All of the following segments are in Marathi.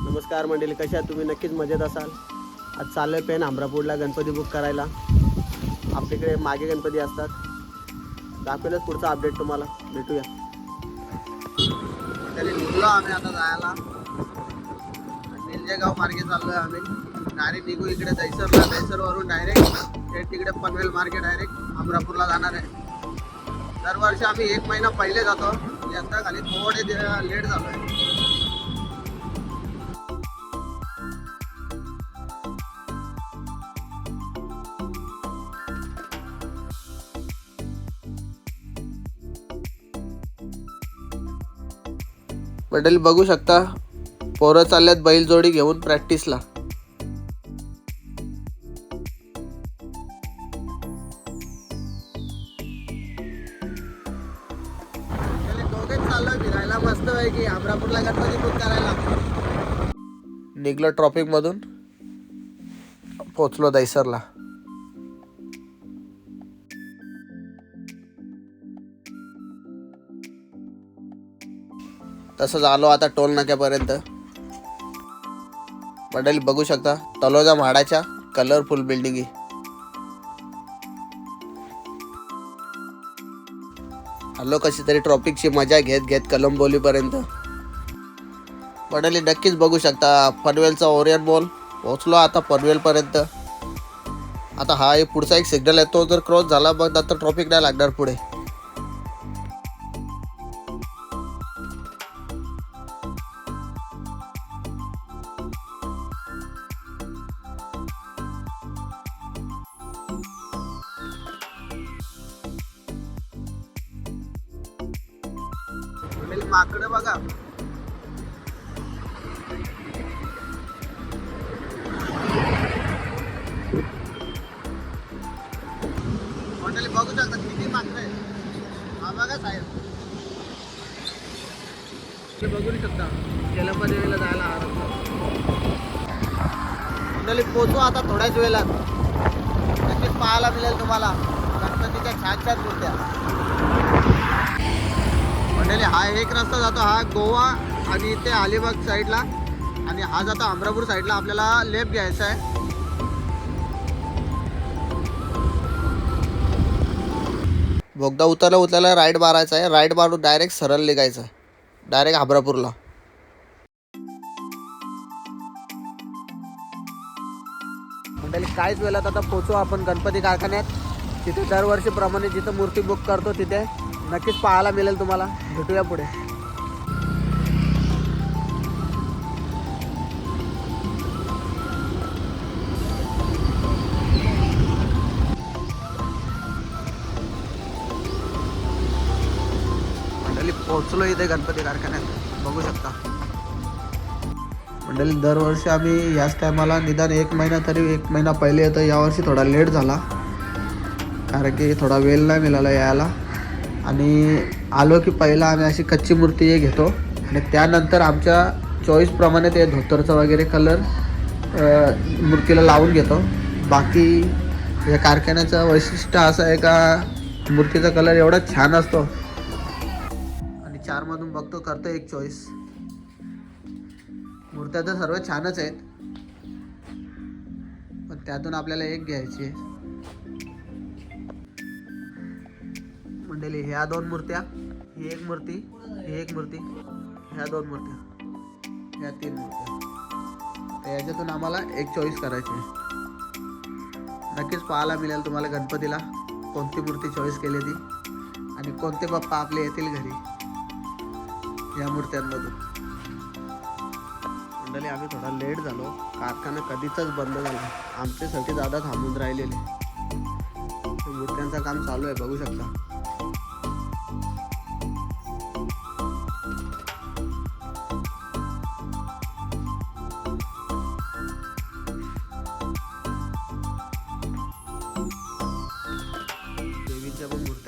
नमस्कार मंडळी कशा तुम्ही नक्कीच मजेत असाल. आज चाललोय पेन आमरापूरला गणपती बुक करायला. आपल्याकडे मागे गणपती असतात. दाखवेलच पुढचा अपडेट तुम्हाला. भेटूया. तरी निघलो आम्ही आता जायला. निलजेगाव मार्गे चाललोय आम्ही. डायरेक्ट निघू इकडे दैसरला दैसरवरून डायरेक्ट थेट तिकडे पनवेल मार्गे डायरेक्ट अमरापूरला जाणार आहे. दरवर्षी आम्ही एक महिना पहिले जातो. यंदा खाली थोडे लेट झालोय. मंडळी बघू शकता. पोरं चालल्यात बैलजोडी घेऊन प्रॅक्टिसला दोघेच चाललोय फिरायला मस्त आहे की अमरापूरला गणपती बुक करायला निघलो ट्रॉफिक मधून. पोचलो दैसरला तसंच आलो आता टोल नाक्यापर्यंत. मंडळी बघू शकता तलोजा म्हाडाच्या कलरफुल बिल्डिंगी हल्लो कशी तरी ट्रॉफिकची मजा घेत घेत कलंबोलीपर्यंत. मंडळी नक्कीच बघू शकता पनवेलचा ओरियन मॉल पोहोचलो आता पनवेलपर्यंत. आता हा एक पुढचा एक सिग्नल आहे तो जर क्रॉस झाला मग नंतर ट्रॉफिक नाही लागणार पुढे. माकड बघा. मंडळी बघू शकता किती माकड आहे हा बघा साहेब. हे बघू नाही शकता. केलंबा जायला हा रस्ता. मंडळी पोचू आता थोड्याच वेळात. नक्कीच पाहायला मिळेल तुम्हाला. गणपतीच्या छान छान मूर्त्या. मंडळी हा एक रस्ता जातो हा गोवा आणि इथे अलिबाग साईडला. आणि हा जातो अमरापूर साईडला. आपल्याला लेफ्ट घ्यायचा आहे. बोगदा उतरला उतरला राईट मारायचा आहे. राईट मारून डायरेक्ट सरळ निघायचं डायरेक्ट अमरापूरला. मंडळी काहीच वेळात आता पोचू आपण गणपती कारखान्यात. तिथे दरवर्षीप्रमाणे जिथं मूर्ती बुक करतो तिथे. नक्कीच पाहायला मिळेल तुम्हाला. भेटूया पुढे. मंडळी पोहोचलो इथे गणपती कारखान्यात. बघू शकता. मंडळी दरवर्षी आम्ही याच टायमाला निदान एक महिना तरी एक महिना पहिले येतो यावर्षी थोडा लेट झाला. कारण की थोडा वेळ नाही मिळाला यायला. आणि आलो की पहिला आम्ही अशी कच्ची मूर्ती हे घेतो. आणि त्यानंतर आमच्या चॉईसप्रमाणे ते धोतरचा वगैरे कलर मूर्तीला लावून घेतो. बाकी या कारखान्याचं वैशिष्ट्य असं आहे का मूर्तीचा कलर एवढा छान असतो. आणि चारमधून बघतो करतो एक चॉईस मूर्त्या तर सर्व छानच आहेत. पण त्यातून आपल्याला एक घ्यायची आहे. मांडलेली ह्या दोन मूर्त्या ही एक मूर्ती ही एक मूर्ती ह्या दोन मूर्त्या ह्या तीन मूर्त्या. तर याच्यातून आम्हाला एक चॉईस करायची आहे. नक्कीच पाहायला मिळेल तुम्हाला गणपतीला कोणती मूर्ती चॉईस केली ती आणि कोणते बाप्पा आपले येतील घरी या मूर्त्यांमधून. मंडळी आम्ही थोडा लेट झालो. कारखाना कधीच बंद झाला आमच्यासाठी दादा थांबून राहिलेले. मूर्त्यांचं काम चालू आहे बघू शकता.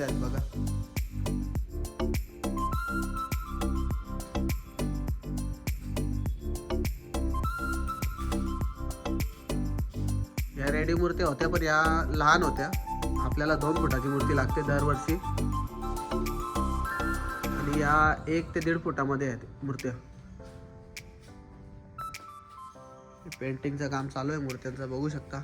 देवीच्या आहेत बघा. या रेडी मूर्त्या होत्या पण या लहान होत्या. आपल्याला दोन फुटाची मूर्ती लागते दरवर्षी. आणि या एक ते दीड फुटामध्ये आहेत मूर्त्या. पेंटिंगचं काम चालू आहे मूर्त्यांचं बघू शकता.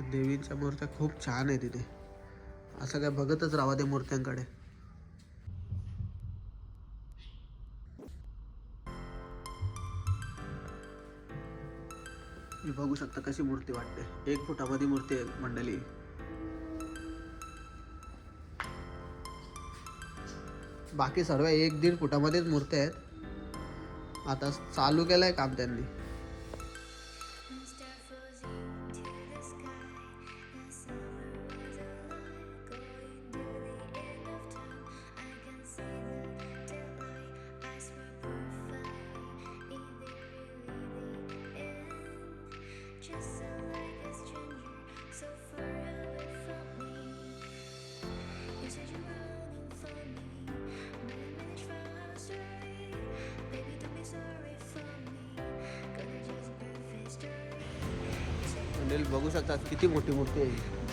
देवींच्या मूर्त्या खूप छान आहे तिथे असं काय बघतच राहा त्या मूर्त्यांकडे. मी बघू शकता कशी मूर्ती वाटते. एक फुटामध्ये मूर्ती आहे मंडळी बाकी सर्व एक दीड फुटामध्येच मूर्त्या आहेत. आता चालू केलंय काम त्यांनी. मंडळी बघू शकता किती मोठी मूर्ती आहे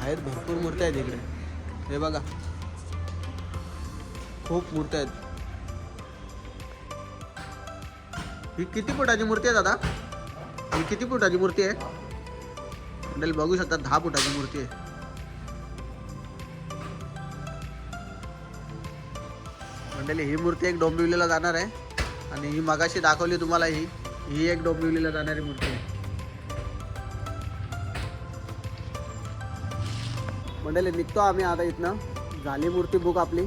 आहेत भरपूर मूर्त्या आहेत इकडे. हे बघा. खूप मूर्त्या आहेत. ही किती फुटाची मूर्ती आहे दादा? ही किती फुटाची मूर्ती आहे? मंडळी बघू शकता दहा फुटाची मूर्ती आहे. मंडळी ही मूर्ती एक डोंबिवलीला जाणार आहे. आणि ही मगाशी दाखवली तुम्हाला ही. ही एक डोंबिवलीला जाणारी मूर्ती आहे. मंडळी निघतो आम्ही आता इथनं. झाली मूर्ती बुक आपली.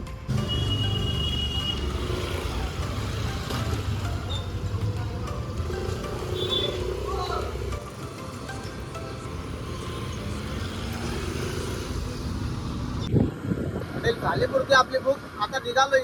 झाले पुरते आपली बुक आता निघालो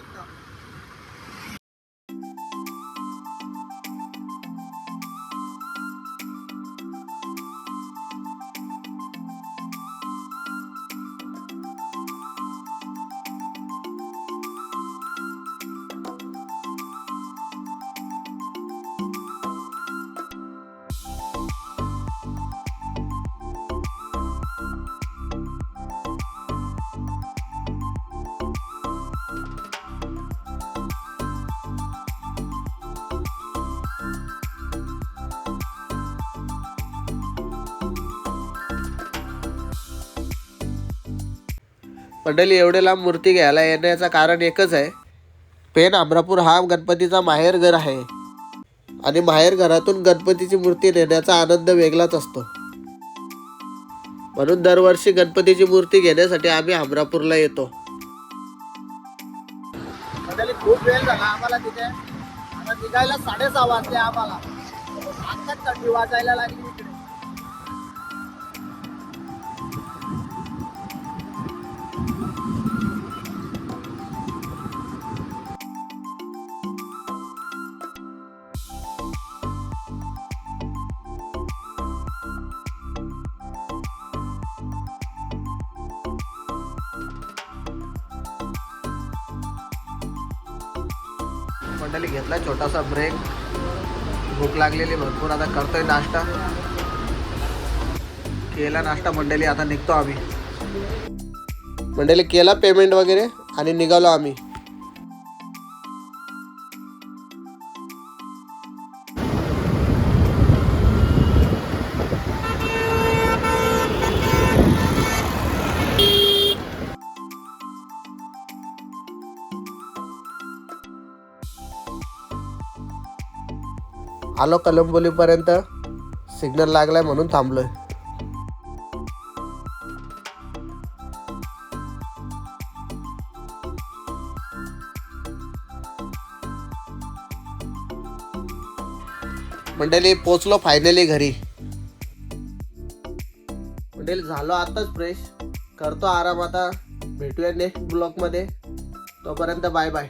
मंडळी एवढे लांब मूर्ती घ्यायला येण्याचं कारण एकच आहे. पेन अमरापूर हा गणपतीचा माहेरघर आहे. आणि माहेरघरातून गणपतीची मूर्ती नेण्याचा आनंद वेगळाच असतो. म्हणून दरवर्षी गणपतीची मूर्ती घेण्यासाठी आम्ही अमरापूरला येतो. खूप वेळ झाला आम्हाला तिथे. आता निघायला साडेसहा वाजले आम्हाला. आत्ताच थंडी वाजायला लागली. मंडळी घेतला छोटासा ब्रेक भूक लागलेली भरपूर आता करतोय नाश्ता. केला नाश्ता मंडळी आता निघतो आम्ही. मंडळी केला पेमेंट वगैरे आणि निघालो आम्ही. आलो कलंबोलीपर्यंत. सिग्नल लागलाय म्हणून थांबलोय. मंडळी पोचलो फायनली घरी. मंडळी झालो आताच फ्रेश करतो आराम आता. भेटूया नेक्स्ट ब्लॉगमध्ये. तोपर्यंत बाय बाय